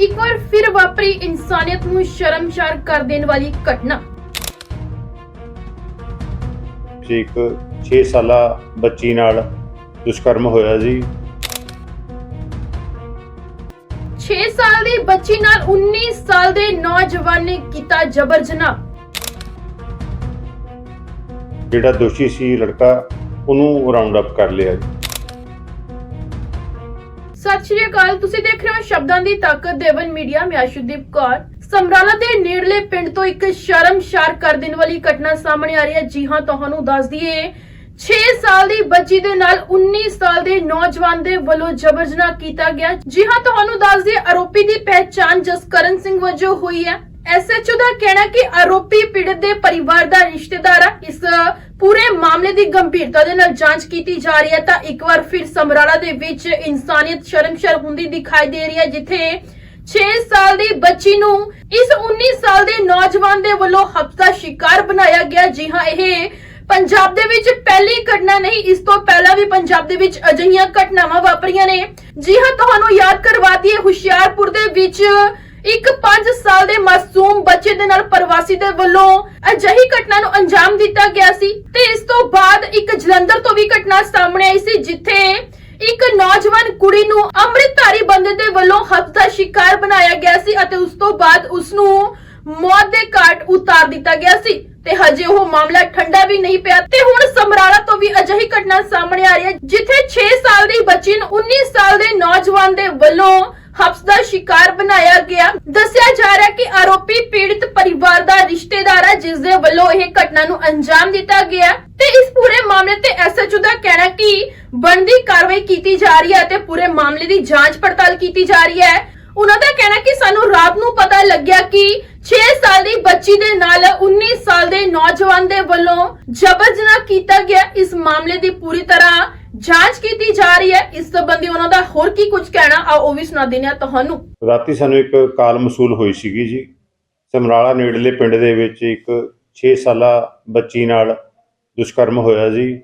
ਇੱਕ ਵਾਰ ਫਿਰ ਵਾਪਰੀ ਇਨਸਾਨੀਅਤ ਨੂੰ ਸ਼ਰਮਸ਼ਾਰ ਕਰ ਦੇਣ ਵਾਲੀ ਘਟਨਾ। ਜੀ ਇੱਕ 6 ਸਾਲਾ ਬੱਚੀ ਨਾਲ ਦੁਸ਼ਕਰਮ ਹੋਇਆ ਜੀ। 6 ਸਾਲ ਦੀ ਬੱਚੀ ਨਾਲ 19 ਸਾਲ ਦੇ ਨੌਜਵਾਨ ਨੇ ਕੀਤਾ ਜਬਰ ਜਨਾਹ। ਜਿਹੜਾ ਦੋਸ਼ੀ ਸੀ ਲੜਕਾ ਉਹਨੂੰ ਰਾਉਂਡ ਅਪ ਕਰ ਲਿਆ ਜੀ। ਸਤਿ ਸ਼੍ਰੀ ਅਕਾਲ। ਤੁਸੀਂ ਦੇਖ ਰਹੇ ਹੋ ਸ਼ਬਦਾਂ ਦੀ ਤਾਕਤ, ਦੇਵਨ ਮੀਡੀਆ। ਮੈਂ ਅਸ਼ੁਦੀਪ ਕੌਰ। ਸਮਰਾਲਾ ਦੇ ਨੇੜਲੇ ਪਿੰਡ ਤੋਂ ਇੱਕ ਸ਼ਰਮਸ਼ਾਰ ਕਰ ਦੇਣ ਵਾਲੀ ਘਟਨਾ ਸਾਹਮਣੇ ਆ ਰਹੀ ਹੈ। ਜੀ ਹਾਂ, ਤੁਹਾਨੂੰ ਦੱਸ ਦਈਏ 6 ਸਾਲ ਦੀ ਬੱਚੀ ਦੇ ਨਾਲ 19 ਸਾਲ ਦੇ ਨੌਜਵਾਨ ਦੇ ਵੱਲੋਂ ਜਬਰ ਜਨਾਹ ਕੀਤਾ ਗਿਆ। ਜੀ ਹਾਂ, ਤੁਹਾਨੂੰ ਦੱਸ ਦਈਏ, ਆਰੋਪੀ ਦੀ ਪਹਿਚਾਣ ਜਸਕਰਨ ਸਿੰਘ ਵਜੋਂ ਹੋਈ ਹੈ। ਐਸਐਚਓ ਦਾ ਕਹਿਣਾ ਕਿ ਆਰੋਪੀ ਪੀੜਤ ਦੇ ਪਰਿਵਾਰ ਦਾ ਰਿਸ਼ਤੇਦਾਰ ਹੈ ਇਸ ਮਾਮਲੇ ਦੀ ਗੰਭੀਰਤਾ ਦੇ ਨਾਲ ਜਾਂਚ ਕੀਤੀ ਜਾ ਰਹੀ ਹੈ ਤਾਂ ਇੱਕ ਵਾਰ ਫਿਰ ਸਮਰਾਲਾ ਦੇ ਵਿੱਚ ਇਨਸਾਨੀਅਤ ਸ਼ਰਮਸ਼ਾਰ ਹੁੰਦੀ ਦਿਖਾਈ ਦੇ ਰਹੀ ਹੈ, ਜਿੱਥੇ 6 ਸਾਲ ਦੀ ਬੱਚੀ ਨੂੰ ਇਸ 19 ਸਾਲ ਦੇ ਨੌਜਵਾਨ ਦੇ ਵੱਲੋਂ ਹਫਤਾ ਸ਼ਿਕਾਰ ਬਣਾਇਆ ਗਿਆ। ਜੀ ਹਾਂ, ਇਹ ਪੰਜਾਬ ਦੇ ਵਿੱਚ ਪਹਿਲੀ ਘਟਨਾ ਨਹੀਂ, ਇਸ ਤੋਂ ਪਹਿਲਾਂ ਵੀ ਪੰਜਾਬ ਦੇ ਵਿੱਚ ਅਜਿਹੀਆਂ ਘਟਨਾਵਾਂ ਵਾਪਰੀਆਂ ਨੇ। ਜੀ ਹਾਂ, ਤੁਹਾਨੂੰ ਯਾਦ ਕਰਵਾ ਦਈਏ, ਹੁਸ਼ਿਆਰਪੁਰ ਦੇ ਵਿੱਚ ਇੱਕ 5 ਸਾਲ ਦੇ ਮਾਸੂਮ ਬੱਚੇ ਦੇ ਨਾਲ ਪ੍ਰਵਾਸੀ ਦੇ ਵੱਲੋਂ ਅਜਿਹੀ ਘਟਨਾ ਨੂੰ ਅੰਜਾਮ ਦਿੱਤਾ ਗਿਆ ਸੀ ਤੇ ਇਸ ਤੋਂ ਬਾਅਦ ਇੱਕ ਜਲੰਧਰ ਤੋਂ ਵੀ ਘਟਨਾ ਸਾਹਮਣੇ ਆਈ ਸੀ, ਜਿੱਥੇ ਇੱਕ ਨੌਜਵਾਨ ਕੁੜੀ ਨੂੰ ਅੰਮ੍ਰਿਤਧਾਰੀ ਬੰਦੇ ਦੇ ਵੱਲੋਂ ਹੱਥ ਦਾ ਸ਼ਿਕਾਰ ਬਣਾਇਆ ਗਿਆ ਸੀ ਅਤੇ ਉਸ ਤੋਂ ਬਾਅਦ ਉਸ ਨੂੰ ਮੌਤ ਦੇ ਘਾਟ ਉਤਾਰ ਦਿੱਤਾ ਗਿਆ ਸੀ ਤੇ ਹਜੇ ਉਹ ਮਾਮਲਾ ਠੰਡਾ ਵੀ ਨਹੀਂ ਪਿਆ ਤੇ ਹੁਣ ਸਮਰਾਲਾ ਤੋਂ ਵੀ ਅਜਿਹੀ ਘਟਨਾ ਸਾਹਮਣੇ ਆ ਰਹੀ ਹੈ, ਜਿੱਥੇ 6 ਸਾਲ ਦੀ ਬੱਚੀ ਨੂੰ 19 ਸਾਲ ਦੇ ਨੌਜਵਾਨ ਦੇ ਵੱਲੋਂ ਹਫਸ ਦਾ ਸ਼ਿਕਾਰ ਬਣਾਇਆ ਗਿਆ। ਦੱਸਿਆ ਜਾ ਰਿਹਾ ਕਿ ਆਰੋਪੀ ਪੀੜਿਤ ਪਰਿਵਾਰ ਦਾ ਰਿਸ਼ਤੇਦਾਰ ਹੈ ਜਿਸ ਦੇ ਵੱਲੋਂ ਇਹ ਘਟਨਾ ਨੂੰ ਅੰਜਾਮ ਦਿੱਤਾ ਗਿਆ ਤੇ ਇਸ ਪੂਰੇ ਮਾਮਲੇ ਤੇ ਐਸਐਚਓ ਦਾ ਕਹਿਣਾ ਕਿ ਬਣਦੀ ਕਾਰਵਾਈ ਕੀਤੀ ਜਾ ਰਹੀ ਹੈ ਤੇ ਪੂਰੇ ਮਾਮਲੇ ਦੀ ਜਾਂਚ ਪੜਤਾਲ ਕੀਤੀ ਜਾ ਰਹੀ ਹੈ। ਉਹਨਾਂ ਦਾ ਕਹਿਣਾ ਕਿ ਸਾਨੂੰ ਰਾਤ ਨੂੰ ਪਤਾ ਲੱਗਿਆ ਕਿ 6 ਸਾਲ ਦੀ ਬੱਚੀ ਦੇ ਨਾਲ 19 ਸਾਲ ਦੇ ਨੌਜਵਾਨ ਦੇ ਵੱਲੋਂ ਜਬਰ ਜਨਾਹ ਕੀਤਾ ਗਿਆ। ਇਸ ਮਾਮਲੇ ਦੀ ਪੂਰੀ ਤਰ੍ਹਾਂ ਜਾਂਚ ਕੀਤੀ ਜਾ ਰਹੀ ਹੈ। ਇਸ ਸੰਬੰਧੀ ਉਹਨਾਂ ਦਾ ਹੋਰ ਕੀ ਕੁਝ ਕਹਿਣਾ ਆ ਉਹ ਵੀ ਸੁਣਾ ਦਿੰਦੇ ਹਾਂ ਤੁਹਾਨੂੰ। ਰਾਤੀ ਸਾਨੂੰ ਇੱਕ ਕਾਲ ਮਸੂਲ ਹੋਈ ਸੀਗੀ ਜੀ। ਸਮਰਾਲਾ ਨੇੜਲੇ ਪਿੰਡ ਦੇ ਵਿੱਚ ਇੱਕ 6 ਸਾਲਾ ਬੱਚੀ ਨਾਲ ਦੁਸ਼ਕਰਮ ਹੋਇਆ ਜੀ।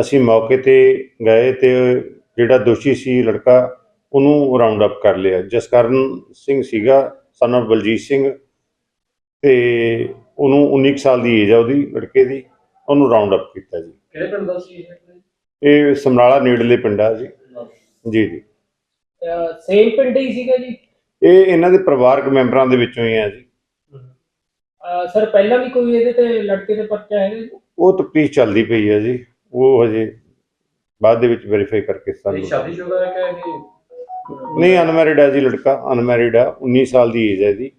ਅਸੀਂ ਮੌਕੇ ਤੇ ਗਏ ਤੇ ਜਿਹੜਾ ਦੋਸ਼ੀ ਸੀ ਲੜਕਾ ਉਹਨੂੰ ਰਾਉਂਡ ਅਪ ਕਰ ਲਿਆ। ਜਸਕਰਨ ਸਿੰਘ ਸੀਗਾ of ਬਲਜੀਤ ਸਿੰਘ। ਤੇ ਉਹਨੂੰ 19 ਕੁ ਸਾਲ ਦੀ ਏਜ ਆ ਉਹਦੀ ਲੜਕੇ ਦੀ। ਉਹਨੂੰ ਰਾਉਂਡ ਅਪ ਕੀਤਾ ਜੀ। ਕਿਹੜੇ ਪਿੰਡ ਦਾ ਸੀ ਇਹ? ਇਹ ਸਮਰਾਲਾ ਨੇੜਲੇ ਪਿੰਡ ਆ ਜੀ। ਜੀ ਜੀ। ਸੇਮ ਪਿੰਡ ਹੀ ਸੀਗਾ ਜੀ? ਇਹ ਇਹਨਾਂ ਦੇ ਪਰਿਵਾਰਕ ਮੈਂਬਰਾਂ ਦੇ ਵਿੱਚੋਂ ਹੀ ਆ ਜੀ। ਸਰ ਪਹਿਲਾਂ ਵੀ ਕੋਈ ਇਹਦੇ ਤੇ ਲੜਕੇ ਦੇ ਪਰਚਾ ਹੈਗਾ ਜੀ? ਉਹ ਤਫਤੀਸ਼ ਚੱਲਦੀ ਪਈ ਹੈ ਜੀ। ਉਹ ਹਜੇ ਬਾਅਦ ਦੇ ਵਿੱਚ ਵੈਰੀਫਾਈ ਕਰਕੇ ਸਾਨੂੰ ਸ਼ਾਦੀशुदा ਹੈ ਕਿ ਨਹੀਂ ਅਨਮੈਰਿਡ ਹੈ ਜੀ ਲੜਕਾ। ਅਨਮੈਰਿਡ ਹੈ 19 ਸਾਲ ਦੀ ਏਜ ਹੈ ਇਹਦੀ।